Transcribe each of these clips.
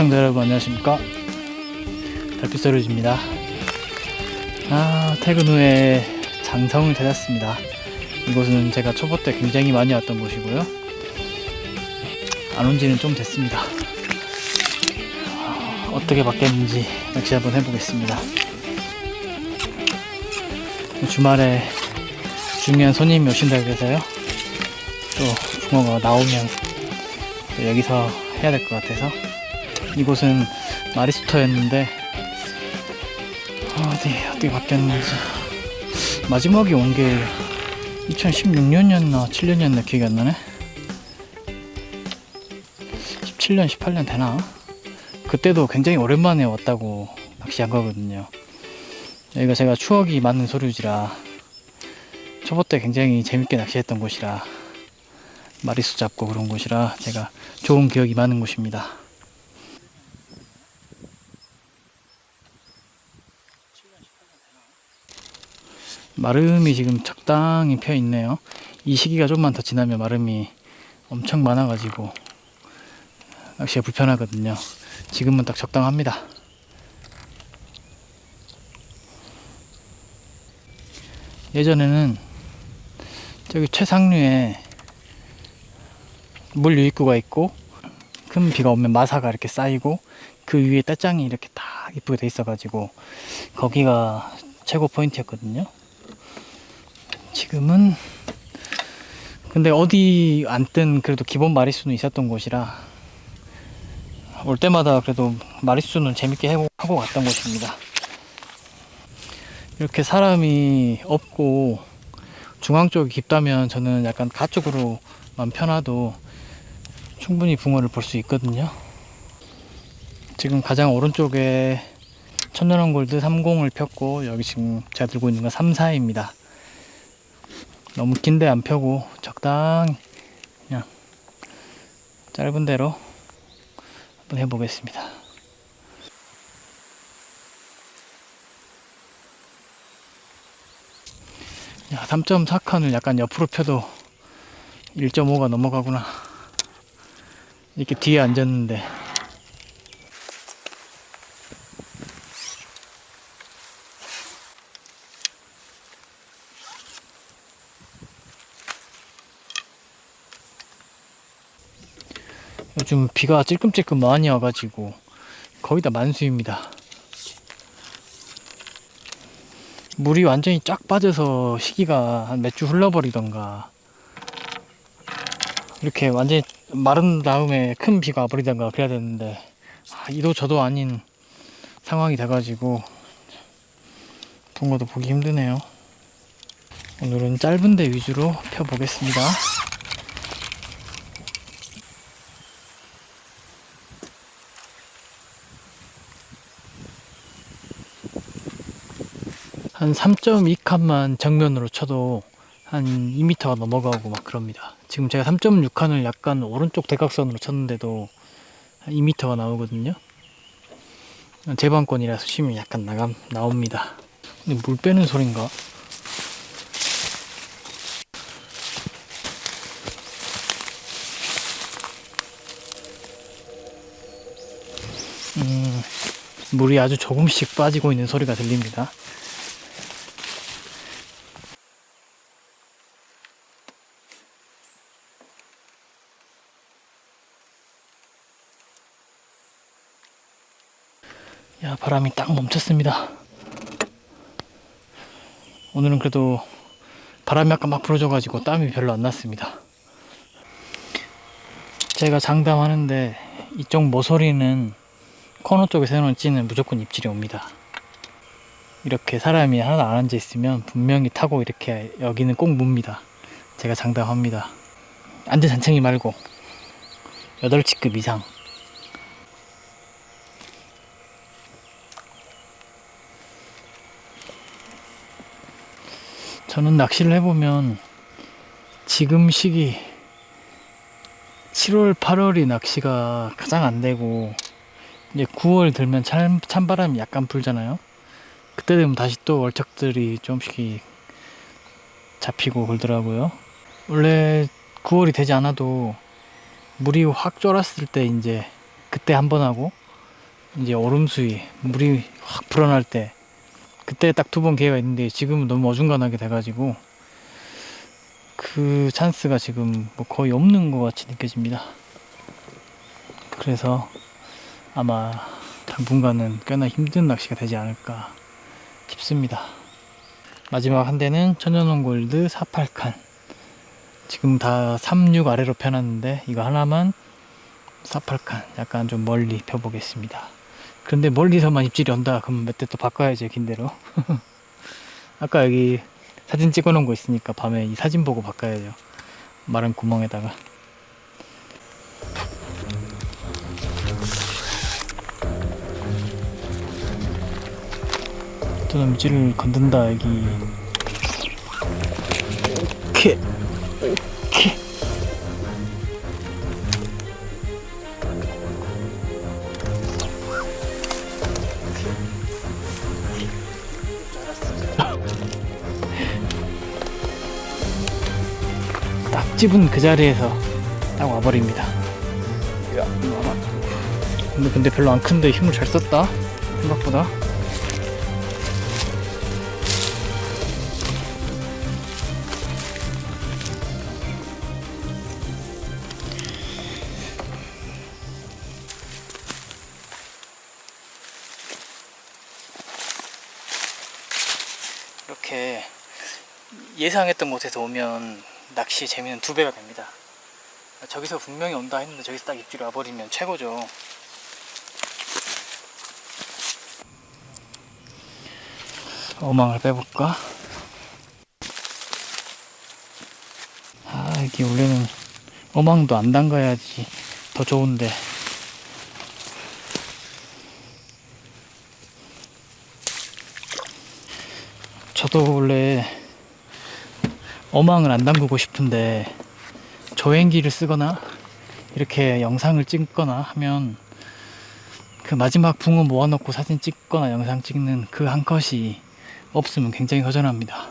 시청자 여러분 안녕하십니까? 달빛소리즈입니다. 아 퇴근 후에 장성을 찾았습니다. 이곳은 제가 초보 때 굉장히 많이 왔던 곳이고요. 안 온 지는 좀 됐습니다. 아, 어떻게 바뀌었는지 낚시 한번 해보겠습니다. 주말에 중요한 손님이 오신다고 해서요. 또 붕어가 나오면 또 여기서 해야 될 것 같아서 이곳은 마리스터였는데 어디 어떻게 바뀌었는지. 마지막에 온 게 2016년이었나 7년이었나 기억이 안 나네? 17년 18년 되나? 그때도 굉장히 오랜만에 왔다고 낚시한 거거든요. 여기가 제가 추억이 많은 소류지라 초보 때 굉장히 재밌게 낚시했던 곳이라 마리수 잡고 그런 곳이라 제가 좋은 기억이 많은 곳입니다. 마름이 지금 적당히 펴 있네요. 이 시기가 좀만 더 지나면 마름이 엄청 많아가지고 낚시가 불편하거든요. 지금은 딱 적당합니다. 예전에는 저기 최상류에 물 유입구가 있고 큰 비가 오면 마사가 이렇게 쌓이고 그 위에 떼짱이 이렇게 딱 이쁘게 돼 있어가지고 거기가 최고 포인트였거든요. 지금은 근데 어디 앉든 그래도 기본 마리수는 있었던 곳이라 올 때마다 그래도 마리수는 재밌게 하고 갔던 곳입니다. 이렇게 사람이 없고 중앙 쪽이 깊다면 저는 약간 가쪽으로만 편하도 충분히 붕어를 볼 수 있거든요. 지금 가장 오른쪽에 천연원 골드 30을 폈고 여기 지금 제가 들고 있는 건 3, 4입니다. 너무 긴데 안 펴고 적당히 그냥 짧은 대로 한번 해보겠습니다. 야, 3.4칸을 약간 옆으로 펴도 1.5가 넘어가구나. 이렇게 뒤에 앉았는데 요즘 비가 찔끔찔끔 많이 와가지고 거의 다 만수입니다. 물이 완전히 쫙 빠져서 시기가 한 몇 주 흘러버리던가 이렇게 완전히 마른 다음에 큰 비가 와버리던가 그래야 되는데 아, 이도 저도 아닌 상황이 돼가지고 붕어도 보기 힘드네요. 오늘은 짧은 데 위주로 펴보겠습니다. 한 3.2칸만 정면으로 쳐도 한 2m가 넘어가고 막 그럽니다. 지금 제가 3.6칸을 약간 오른쪽 대각선으로 쳤는데도 한 2m가 나오거든요. 제방권이라 수심이 약간 나감, 나옵니다. 근데 물 빼는 소린가? 음, 물이 아주 조금씩 빠지고 있는 소리가 들립니다. 바람이 딱 멈췄습니다. 오늘은 그래도 바람이 약간 막 불어줘가지고 땀이 별로 안 났습니다. 제가 장담하는데 이쪽 모서리는 코너 쪽에서 해놓은 찌는 무조건 입질이 옵니다. 이렇게 사람이 하나도 안 앉아 있으면 분명히 타고 이렇게 여기는 꼭 묻니다. 제가 장담합니다. 앉은 잔챙이 말고 8치급 이상 저는 낚시를 해보면 지금 시기 7월, 8월이 낚시가 가장 안 되고 이제 9월 들면 찬, 찬바람이 약간 불잖아요. 그때 되면 다시 또 월척들이 좀씩 잡히고 그러더라고요. 원래 9월이 되지 않아도 물이 확 쫄았을 때 이제 그때 한 번 하고 이제 얼음수위 물이 확 불어날 때 그때 딱 두 번 기회가 있는데 지금은 너무 어중간하게 돼가지고 그 찬스가 지금 뭐 거의 없는 것 같이 느껴집니다. 그래서 아마 당분간은 꽤나 힘든 낚시가 되지 않을까 싶습니다. 마지막 한 대는 천연원 골드 48칸. 지금 다 36 아래로 펴놨는데 이거 하나만 48칸 약간 좀 멀리 펴보겠습니다. 그런데 멀리서만 입질이 온다 그러면 몇 대 또 바꿔야죠 긴대로. 아까 여기 사진 찍어 놓은 거 있으니까 밤에 이 사진 보고 바꿔야죠. 마른 구멍에다가. 또 남지를 건든다 여기. 오케 집은 그 자리에서 딱 와버립니다. 야. 근데 근데 별로 안 큰데 힘을 잘 썼다. 생각보다. 이렇게 예상했던 곳에서 오면 낚시 재미는 두 배가 됩니다. 저기서 분명히 온다 했는데 저기서 딱 입질이 와버리면 최고죠. 어망을 빼볼까? 아, 이게 원래는 어망도 안 담가야지 더 좋은데. 저도 원래 어망을 안 담그고 싶은데 조행기를 쓰거나 이렇게 영상을 찍거나 하면 그 마지막 붕어 모아놓고 사진 찍거나 영상 찍는 그 한 컷이 없으면 굉장히 허전합니다.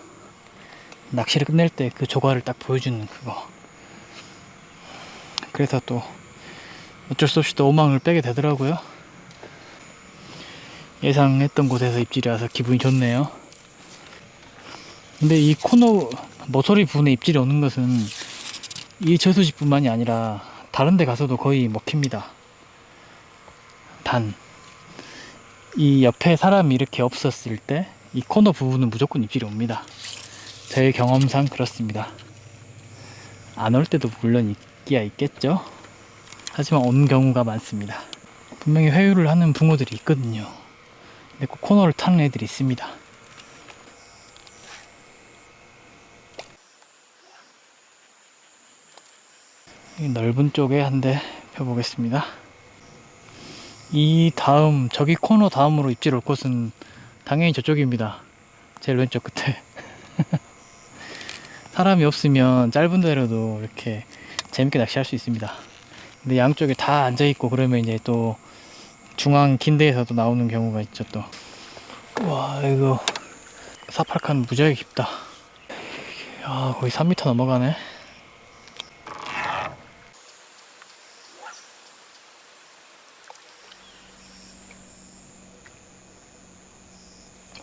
낚시를 끝낼 때 그 조과를 딱 보여주는 그거. 그래서 또 어쩔 수 없이 또 오망을 빼게 되더라고요. 예상했던 곳에서 입질이 와서 기분이 좋네요. 근데 이 코너 모서리 부분에 입질이 오는 것은 이 저수지뿐만이 아니라 다른 데 가서도 거의 먹힙니다. 단, 이 옆에 사람이 이렇게 없었을 때 이 코너 부분은 무조건 입질이 옵니다. 제 경험상 그렇습니다. 안 올 때도 물론 있기야 있겠죠. 하지만 온 경우가 많습니다. 분명히 회유를 하는 붕어들이 있거든요. 근데 그 코너를 타는 애들이 있습니다. 넓은 쪽에 한 대 펴보겠습니다. 이 다음 저기 코너 다음으로 입질 올 곳은 당연히 저쪽입니다. 제일 왼쪽 끝에. 사람이 없으면 짧은 데로도 이렇게 재밌게 낚시할 수 있습니다. 근데 양쪽에 다 앉아 있고 그러면 이제 또 중앙 긴 데에서도 나오는 경우가 있죠 또. 와 이거 사팔칸 무지하게 깊다. 야 거의 3m 넘어가네.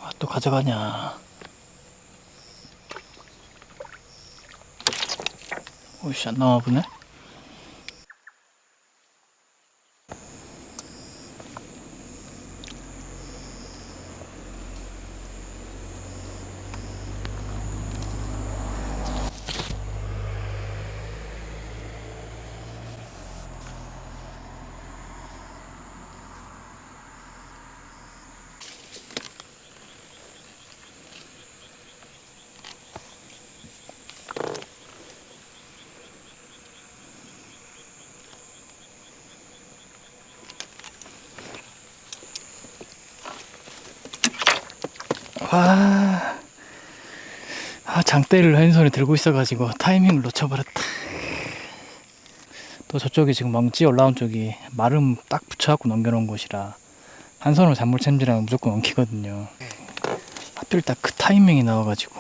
아, 또 가져가냐. 오씨, 안 나와 보네. 와. 아, 장대를 왼손에 들고 있어가지고 타이밍을 놓쳐버렸다. 또 저쪽에 지금 망치 올라온 쪽이 마름 딱 붙여갖고 넘겨놓은 곳이라 한 손으로 잔물 챔질하면 무조건 엉키거든요. 하필 딱 그 타이밍이 나와가지고.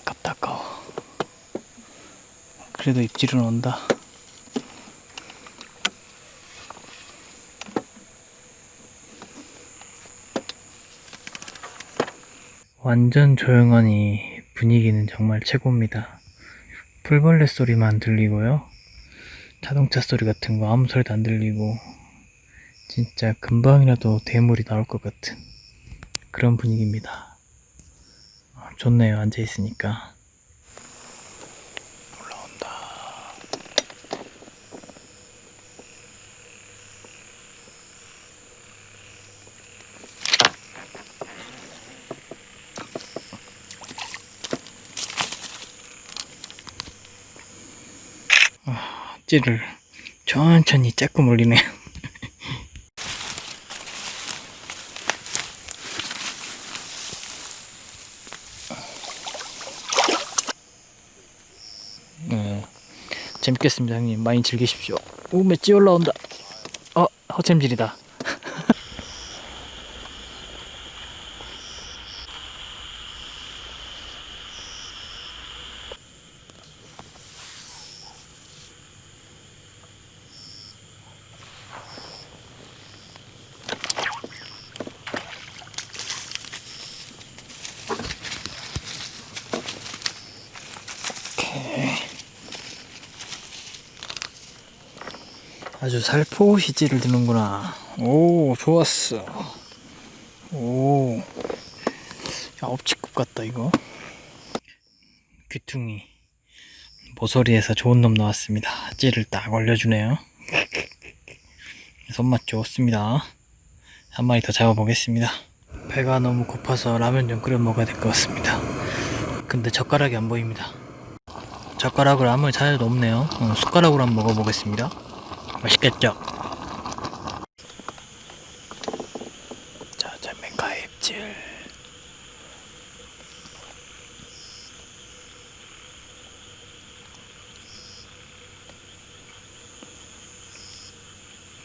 아깝다, 아까워. 그래도 입질은 온다. 완전 조용하니 분위기는 정말 최고입니다. 풀벌레 소리만 들리고요. 자동차 소리 같은 거 아무 소리도 안 들리고 진짜 금방이라도 대물이 나올 것 같은 그런 분위기입니다. 아, 좋네요. 앉아 있으니까. 아, 찌를 천천히 쬐끔 올리네요. 네. 재밌겠습니다, 형님. 많이 즐기십시오. 오, 맷찌 올라온다. 어, 허챔질이다. 아주 살포시 찌를 드는구나. 오, 좋았어. 오. 야, 업치급 같다, 이거. 귀퉁이. 모서리에서 좋은 놈 나왔습니다. 찌를 딱 올려주네요. 손맛 좋습니다. 한 마리 더 잡아보겠습니다. 배가 너무 고파서 라면 좀 끓여 먹어야 될 것 같습니다. 근데 젓가락이 안 보입니다. 젓가락을 아무리 찾아도 없네요. 어, 숟가락으로 한번 먹어보겠습니다. 맛있겠죠? 자, 자메카 잎질.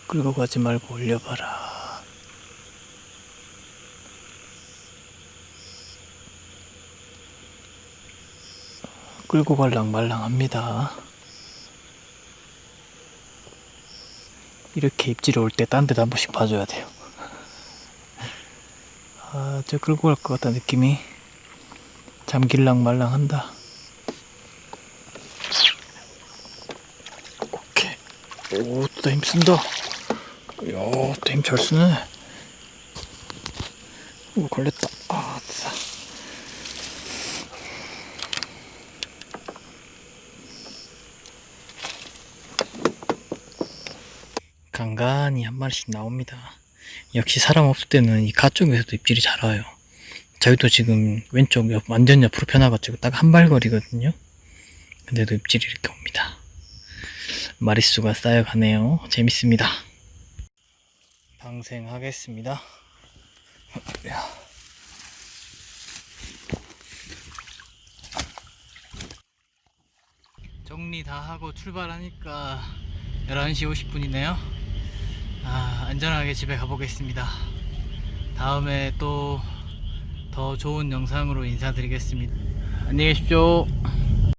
끌고 가지 말고 올려봐라. 끌고 갈랑 말랑합니다. 이렇게 입질이 올때 딴 데도 한 번씩 봐줘야 돼요. 아, 저 끌고 갈 것 같다 느낌이. 잠길랑 말랑 한다. 오케이. 오, 또 힘쓴다. 이야, 또힘잘 쓰네. 오, 걸렸다. 아, 싸. 간간히 한 마리씩 나옵니다. 역시 사람 없을 때는 이 가쪽에서도 입질이 잘 와요. 저희도 지금 왼쪽 옆, 완전 옆으로 편와가지고 딱 한 발거리거든요. 근데도 입질이 이렇게 옵니다. 마리수가 쌓여가네요. 재밌습니다. 방생하겠습니다. 야. 정리 다 하고 출발하니까 11시 50분이네요. 아, 안전하게 집에 가보겠습니다. 다음에 또 더 좋은 영상으로 인사드리겠습니다. 안녕히 계십시오.